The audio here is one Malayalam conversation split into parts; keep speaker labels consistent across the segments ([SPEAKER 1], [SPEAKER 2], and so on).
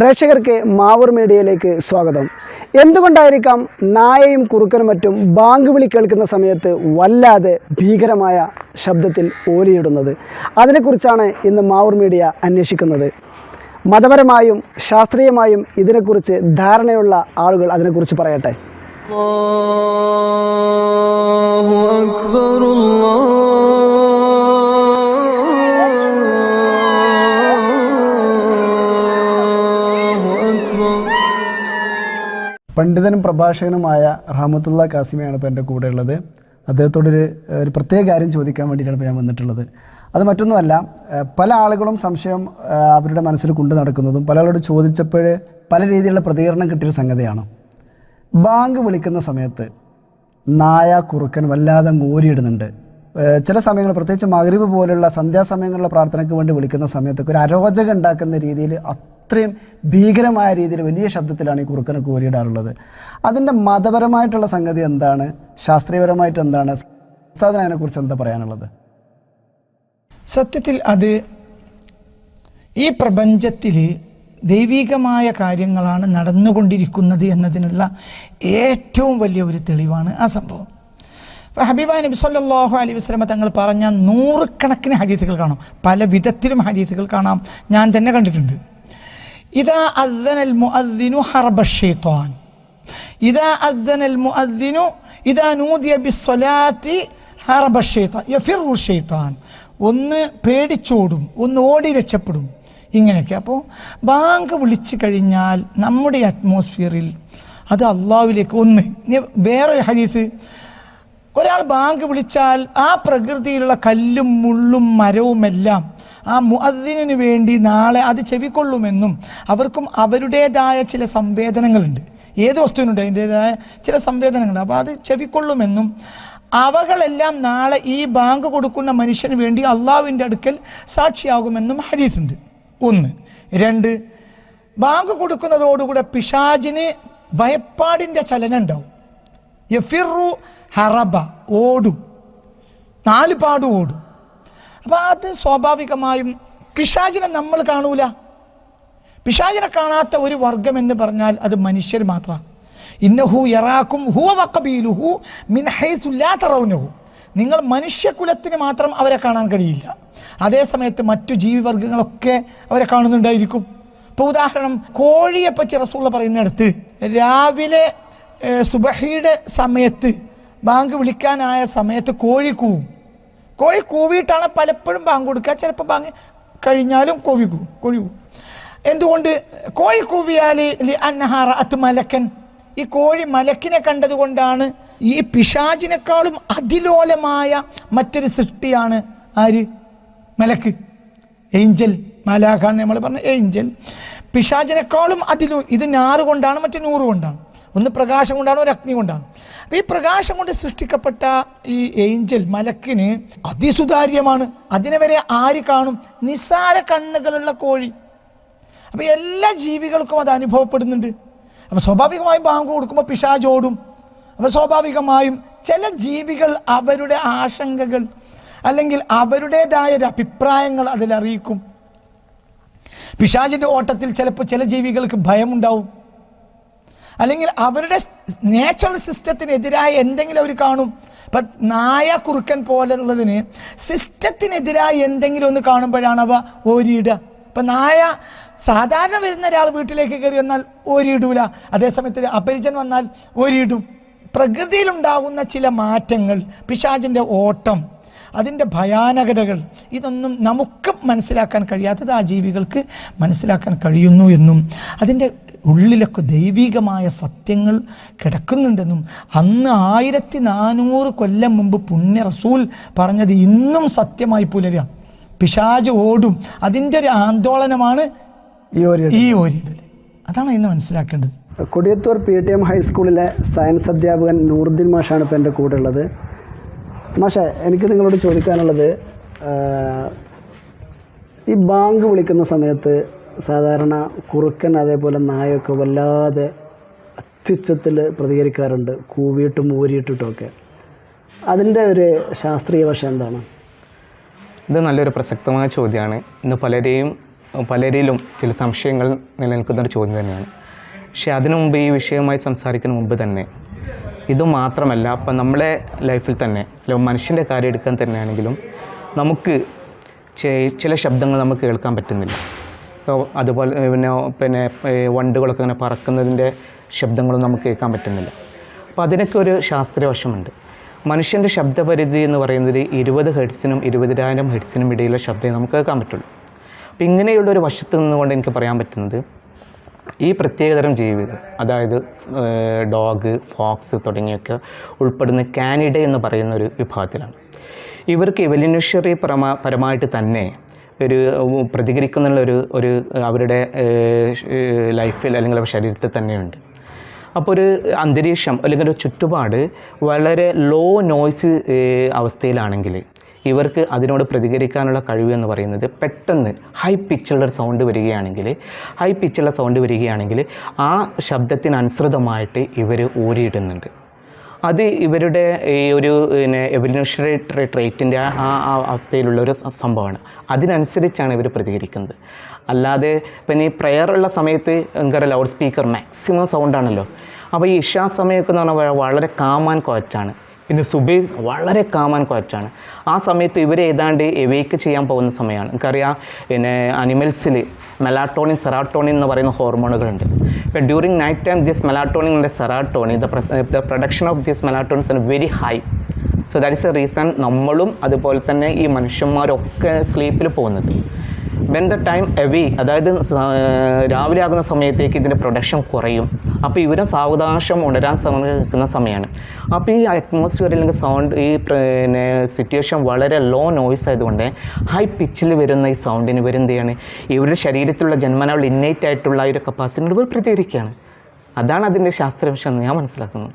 [SPEAKER 1] പ്രേക്ഷകർക്ക് മാവൂർ മീഡിയയിലേക്ക് സ്വാഗതം. എന്തുകൊണ്ടായിരിക്കാം നായയും കുറുക്കനും മറ്റും ബാങ്ക് വിളി കേൾക്കുന്ന സമയത്ത് വല്ലാതെ ഭീകരമായ ശബ്ദത്തിൽ ഓലിയിടുന്നത്? അതിനെക്കുറിച്ചാണ് ഇന്ന് മാവൂർ മീഡിയ അന്വേഷിക്കുന്നത്. മതപരമായും ശാസ്ത്രീയമായും ഇതിനെക്കുറിച്ച് ധാരണയുള്ള ആളുകൾ അതിനെക്കുറിച്ച് പറയട്ടെ.
[SPEAKER 2] അക്ബർ
[SPEAKER 1] പണ്ഡിതനും പ്രഭാഷകനുമായ റഹമത്തുള്ള കാസിമയാണ് ഇപ്പോൾ എന്റെ കൂടെ ഉള്ളത് അദ്ദേഹത്തോടൊരു ഒരു പ്രത്യേക കാര്യം ചോദിക്കാൻ വേണ്ടിയിട്ടാണ് ഇപ്പോൾ ഞാൻ വന്നിട്ടുള്ളത്. അത് മറ്റൊന്നുമല്ല പല ആളുകളും സംശയം അവരുടെ മനസ്സിൽ കൊണ്ടു നടക്കുന്നതും പല ആളോട് ചോദിച്ചപ്പോൾ പല രീതിയിലുള്ള പ്രതികരണം കിട്ടിയൊരു സംഗതിയാണ്. ബാങ്ക് വിളിക്കുന്ന സമയത്ത് നായ കുറുക്കൻ വല്ലാതെ ഓരിയിടുന്നുണ്ട് ചില സമയങ്ങൾ പ്രത്യേകിച്ച് മകരീബ് പോലുള്ള സന്ധ്യാസമയങ്ങളിലുള്ള പ്രാർത്ഥനയ്ക്ക് വേണ്ടി വിളിക്കുന്ന സമയത്തൊക്കെ ഒരു അരോചകം ഉണ്ടാക്കുന്ന രീതിയിൽ അത്രയും ഭീകരമായ രീതിയിൽ വലിയ ശബ്ദത്തിലാണ് ഈ കുറുക്കനെ കോരിയിടാറുള്ളത്. അതിന്റെ മതപരമായിട്ടുള്ള സംഗതി എന്താണ്? ശാസ്ത്രീയപരമായിട്ട് എന്താണ്? ഉസ്താദിന് അതിനെക്കുറിച്ച് എന്താ പറയാനുള്ളത്?
[SPEAKER 3] സത്യത്തിൽ അത് ഈ പ്രപഞ്ചത്തിൽ ദൈവികമായ കാര്യങ്ങളാണ് നടന്നുകൊണ്ടിരിക്കുന്നത് എന്നതിനുള്ള ഏറ്റവും വലിയ ഒരു തെളിവാണ് ആ സംഭവം. ഇപ്പോൾ ഹബീബ നബി സല്ലാഹു അലൈഹി വസ്ലമ തങ്ങൾ പറഞ്ഞ നൂറുകണക്കിന് ഹദീസുകൾ കാണാം. പല വിധത്തിലും ഹദീസുകൾ കാണാം. ഞാൻ തന്നെ കണ്ടിട്ടുണ്ട്. ഇതാ അദ്ദനൽ മുഅദ്ദിനു ഹർബ ഷൈത്താൻ ഇതാ അദ്ദനൽ മുഅദ്ദിനു ഇതാ നൂദിയ ബിസ്സലാത്തി ഹർബ ഷൈത്താൻ യഫിറു ഷൈത്താൻ ഒന്ന് പേടിച്ചോടും ഒന്ന് ഓടി രക്ഷപ്പെടും. ഇങ്ങനെയൊക്കെ. അപ്പോൾ ബാങ്ക് വിളിച്ചു കഴിഞ്ഞാൽ നമ്മുടെ അറ്റ്മോസ്ഫിയറിൽ അത് അള്ളാവിലേക്ക് ഒന്ന്. വേറൊരു ഹദീസ്. ഒരാൾ ബാങ്ക് വിളിച്ചാൽ ആ പ്രകൃതിയിലുള്ള കല്ലും മുള്ളും മരവുമെല്ലാം ആ മുഅദ്ദിനു വേണ്ടി നാളെ അത് ചെവിക്കൊള്ളുമെന്നും അവർക്കും അവരുടേതായ ചില സംവേദനങ്ങളുണ്ട്. ഏത് വസ്തുവിനുണ്ട്? അതിന്റേതായ ചില സംവേദനങ്ങളുണ്ട്. അപ്പോൾ അത് ചെവിക്കൊള്ളുമെന്നും അവകളെല്ലാം നാളെ ഈ ബാങ്ക് കൊടുക്കുന്ന മനുഷ്യന് വേണ്ടി അള്ളാവിന്റെ അടുക്കൽ സാക്ഷിയാകുമെന്നും ഹദീസുണ്ട്. ഒന്ന്. രണ്ട്. ബാങ്ക് കൊടുക്കുന്നതോടുകൂടെ പിശാജിന് ഭയപ്പാടിന്റെ ചലനം ഉണ്ടാവും യഫിറു ഹറബ ഓടും. നാല് പാട് ഓടും. അപ്പം അത് സ്വാഭാവികമായും പിശാചിനെ നമ്മൾ കാണൂല. പിശാചിനെ കാണാത്ത ഒരു വർഗം എന്ന് പറഞ്ഞാൽ അത് മനുഷ്യർ മാത്രമാണ്. ഇന്നഹു യറാക്കും ഹുവ വക്കബീലുഹു മിൻ ഹൈസുല്ലാ തറവുനഹു നിങ്ങൾ മനുഷ്യകുലത്തിന് മാത്രം അവരെ കാണാൻ കഴിയില്ല. അതേ സമയത്ത് മറ്റു ജീവിവർഗങ്ങളൊക്കെ അവരെ കാണുന്നുണ്ടായിരിക്കും. ഇപ്പോൾ ഉദാഹരണം കോഴിയെപ്പറ്റി റസൂള പറയുന്നിടത്ത് രാവിലെ സുബഹിയുടെ സമയത്ത് ബാങ്ക് വിളിക്കാനായ സമയത്ത് കോഴി കൂവും. കോഴി കൂവിയിട്ടാണ് പലപ്പോഴും ബാങ്ക് കൊടുക്കുക. ചിലപ്പോൾ ബാങ്ക് കഴിഞ്ഞാലും കോഴി കൂവും കോഴി കൂവും. എന്തുകൊണ്ട്? കോഴി കൂവിയാൽ അന്നഹാറ അത് മലക്കൻ. ഈ കോഴി മലക്കിനെ കണ്ടതുകൊണ്ടാണ് ഈ പിശാചിനേക്കാളും അതിലോലമായ മറ്റൊരു സൃഷ്ടിയാണ് ആര്? മലക്ക്. ഏഞ്ചൽ മാലാഖ എന്ന് നമ്മൾ പറഞ്ഞ ഏഞ്ചൽ. പിശാചിനേക്കാളും അതിലും ഇത് ഞാറ് കൊണ്ടാണ് മറ്റു നൂറ് കൊണ്ടാണ് ഒന്ന് പ്രകാശം കൊണ്ടാണ് ഒരു അഗ്നി കൊണ്ടാണ്. അപ്പോൾ ഈ പ്രകാശം കൊണ്ട് സൃഷ്ടിക്കപ്പെട്ട ഈ ഏഞ്ചൽ മലക്കിന് അതിസുതാര്യമാണ്. അതിനെ വരെ ആര് കാണും? നിസാര കണ്ണുകളുള്ള കോഴി. അപ്പോൾ എല്ലാ ജീവികൾക്കും അത് അനുഭവപ്പെടുന്നുണ്ട്. അപ്പോൾ സ്വാഭാവികമായും ബാങ്ക് കൊടുക്കുമ്പോൾ പിശാചോടും അപ്പോൾ സ്വാഭാവികമായും ചില ജീവികൾ അവരുടെ ആശങ്കകൾ അല്ലെങ്കിൽ അവരുടേതായ അഭിപ്രായങ്ങൾ അതിലറിയിക്കും. പിശാചിന്റെ ഓട്ടത്തിൽ ചിലപ്പോൾ ചില ജീവികൾക്ക് ഭയമുണ്ടാവും. അല്ലെങ്കിൽ അവരുടെ നേച്ചുറൽ സിസ്റ്റത്തിനെതിരായ എന്തെങ്കിലും അവർ കാണും. ഇപ്പം നായ കുറുക്കൻ പോലുള്ളതിന് സിസ്റ്റത്തിനെതിരായ എന്തെങ്കിലും ഒന്ന് കാണുമ്പോഴാണ് അവ ഓരിയിടുക. ഇപ്പം നായ സാധാരണ വരുന്ന ഒരാൾ വീട്ടിലേക്ക് കയറി വന്നാൽ ഓരിയിടൂല. അതേസമയത്ത് അപരിചൻ വന്നാൽ ഓരിയിടും. പ്രകൃതിയിലുണ്ടാകുന്ന ചില മാറ്റങ്ങൾ പിശാചിന്റെ ഓട്ടം അതിന്റെ ഭയാനകതകൾ ഇതൊന്നും നമുക്ക് മനസ്സിലാക്കാൻ കഴിയാത്തത് ആ ജീവികൾക്ക് മനസ്സിലാക്കാൻ കഴിയുന്നു എന്നും. അതിന്റെ ഉള്ളിലൊക്കെ ദൈവികമായ സത്യങ്ങൾ കിടക്കുന്നുണ്ടെന്നും അന്ന് ആയിരത്തി നാനൂറ് കൊല്ലം മുമ്പ് പുണ്യ റസൂൽ പറഞ്ഞത് ഇന്നും സത്യമായി പുലരുക. പിശാജ് ഓടും. അതിന്റെ ഒരു ആന്തോളനമാണ്
[SPEAKER 1] ഈ
[SPEAKER 3] ഓരിയിടൽ അതാണ് ഇന്ന് മനസ്സിലാക്കേണ്ടത്.
[SPEAKER 1] കൊടിയത്തൂർ പി ടി എം ഹൈസ്കൂളിലെ സയൻസ് അധ്യാപകൻ നൂറുദ്ദീൻ മാഷാണ് ഇപ്പോൾ എന്റെ കൂടെ ഉള്ളത്. മാഷെ എനിക്ക് നിങ്ങളോട് ചോദിക്കാനുള്ളത് ഈ ബാങ്ക് വിളിക്കുന്ന സമയത്ത് സാധാരണ കുറുക്കൻ അതേപോലെ നായൊക്കെ വല്ലാതെ അത്യുച്ചത്തിൽ പ്രതികരിക്കാറുണ്ട് കൂവിയിട്ടും ഊരിയിട്ടിട്ടുമൊക്കെ അതിന്റെ ഒരു ശാസ്ത്രീയ വശം എന്താണ്?
[SPEAKER 4] ഇത് നല്ലൊരു പ്രസക്തമായ ചോദ്യമാണ്. ഇന്ന് പലരെയും പലരിലും ചില സംശയങ്ങൾ നിലനിൽക്കുന്ന ഒരു ചോദ്യം തന്നെയാണ്. പക്ഷേ അതിനു മുമ്പ് ഈ വിഷയവുമായി സംസാരിക്കുന്ന മുമ്പ് തന്നെ ഇത് മാത്രമല്ല അപ്പം നമ്മളെ ലൈഫിൽ തന്നെ അല്ലെങ്കിൽ മനുഷ്യന്റെ കാര്യം എടുക്കാൻ തന്നെയാണെങ്കിലും നമുക്ക് ചില ശബ്ദങ്ങൾ നമുക്ക് കേൾക്കാൻ പറ്റുന്നില്ല. അതുപോലെ പിന്നെ പിന്നെ വണ്ടുകളൊക്കെ അങ്ങനെ പറക്കുന്നതിന്റെ ശബ്ദങ്ങളും നമുക്ക് കേൾക്കാൻ പറ്റുന്നില്ല. അപ്പോൾ അതിനൊക്കെ ഒരു ശാസ്ത്രീയ വശമുണ്ട് മനുഷ്യന്റെ ശബ്ദപരിധി എന്ന് പറയുന്നത് ഇരുപത് ഹെഡ്സിനും ഇരുപതിനായിരം ഹെഡ്സിനും ഇടയിലുള്ള ശബ്ദമേ നമുക്ക് കേൾക്കാൻ പറ്റുള്ളൂ. അപ്പോൾ ഇങ്ങനെയുള്ള ഒരു വശത്ത് നിന്നുകൊണ്ട് എനിക്ക് പറയാൻ പറ്റുന്നത് ഈ പ്രത്യേകതരം ജീവികൾ അതായത് ഡോഗ് ഫോക്സ് തുടങ്ങിയൊക്കെ ഉൾപ്പെടുന്ന കാനിഡ എന്ന് പറയുന്ന ഒരു വിഭാഗത്തിലാണ്. ഇവർക്ക് എവല്യൂഷറി പരമാ പരമായിട്ട് തന്നെ ഒരു പ്രതികരിക്കുന്നുള്ള ഒരു ഒരു അവരുടെ ലൈഫിൽ അല്ലെങ്കിൽ അവരുടെ ശരീരത്തിൽ തന്നെയുണ്ട്. അപ്പോൾ ഒരു അന്തരീക്ഷം അല്ലെങ്കിൽ ഒരു ചുറ്റുപാട് വളരെ ലോ നോയ്സ് അവസ്ഥയിലാണെങ്കിൽ ഇവർക്ക് അതിനോട് പ്രതികരിക്കാനുള്ള കഴിവ് എന്ന് പറയുന്നത് പെട്ടെന്ന് ഹൈ പിച്ചുള്ള ഒരു സൗണ്ട് വരികയാണെങ്കിൽ ഹൈ പിച്ചുള്ള സൗണ്ട് വരികയാണെങ്കിൽ ആ ശബ്ദത്തിനനുസൃതമായിട്ട് ഇവർ ഊരിയിടുന്നുണ്ട്. അത് ഇവരുടെ ഈ ഒരു പിന്നെ എവല്യൂഷണറി ട്രേറ്റിന്റെ ആ ആ അവസ്ഥയിലുള്ള ഒരു സംഭവമാണ്. അതിനനുസരിച്ചാണ് ഇവർ പ്രതികരിക്കുന്നത്. അല്ലാതെ പിന്നെ ഈ prayer ഉള്ള സമയത്ത് ഭയങ്കര ലൗഡ് സ്പീക്കർ മാക്സിമം സൗണ്ടാണല്ലോ അപ്പോൾ ഈ ഇഷാ സമയമൊക്കെ എന്ന് പറഞ്ഞാൽ വളരെ കാമാൻ ക്വാറ്റാണ് പിന്നെ സുബൈസ് വളരെ കാമാൻ ക്വാറ്റാണ് ആ സമയത്ത് ഇവരെ ഏതാണ്ട് എവേക്ക് ചെയ്യാൻ പോകുന്ന സമയമാണ്. നമുക്കറിയാം പിന്നെ അനിമൽസിൽ മെലാട്ടോണിൻ സെറാട്ടോണിൻ എന്ന് പറയുന്ന ഹോർമോണുകളുണ്ട് ഇപ്പോൾ during night time this melatonin and serotonin the production of this melatonins ആണ് very high so that is a reason നമ്മളും അതുപോലെ തന്നെ ഈ മനുഷ്യന്മാരൊക്കെ സ്ലീപ്പിൽ പോകുന്നത്. വെൻ ദ ടൈം എവി അതായത് രാവിലെ ആകുന്ന സമയത്തേക്ക് ഇതിന്റെ പ്രൊഡക്ഷൻ കുറയും. അപ്പോൾ ഇവരും സാവകാശം ഉണരാൻ നിൽക്കുന്ന സമയമാണ് അപ്പോൾ ഈ അറ്റ്മോസ്ഫിയറിൽ അല്ലെങ്കിൽ സൗണ്ട് ഈ പിന്നെ സിറ്റുവേഷൻ വളരെ ലോ നോയ്സ് ആയതുകൊണ്ട് ഹൈ പിച്ചിൽ വരുന്ന ഈ സൗണ്ടിന് ഇവർ ചെയ്യാണ്? ഇവരുടെ ശരീരത്തിലുള്ള ജന്മനുള്ള ഇന്നേറ്റ് ആയിട്ടുള്ള ഒരു കപ്പാസിറ്റിനോട് ഇവർ പ്രതികരിക്കുകയാണ്. അതാണ് അതിന്റെ ശാസ്ത്രവശം എന്ന് ഞാൻ മനസ്സിലാക്കുന്നത്.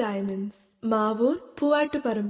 [SPEAKER 5] Diamonds Mavoor Poovattuparamba.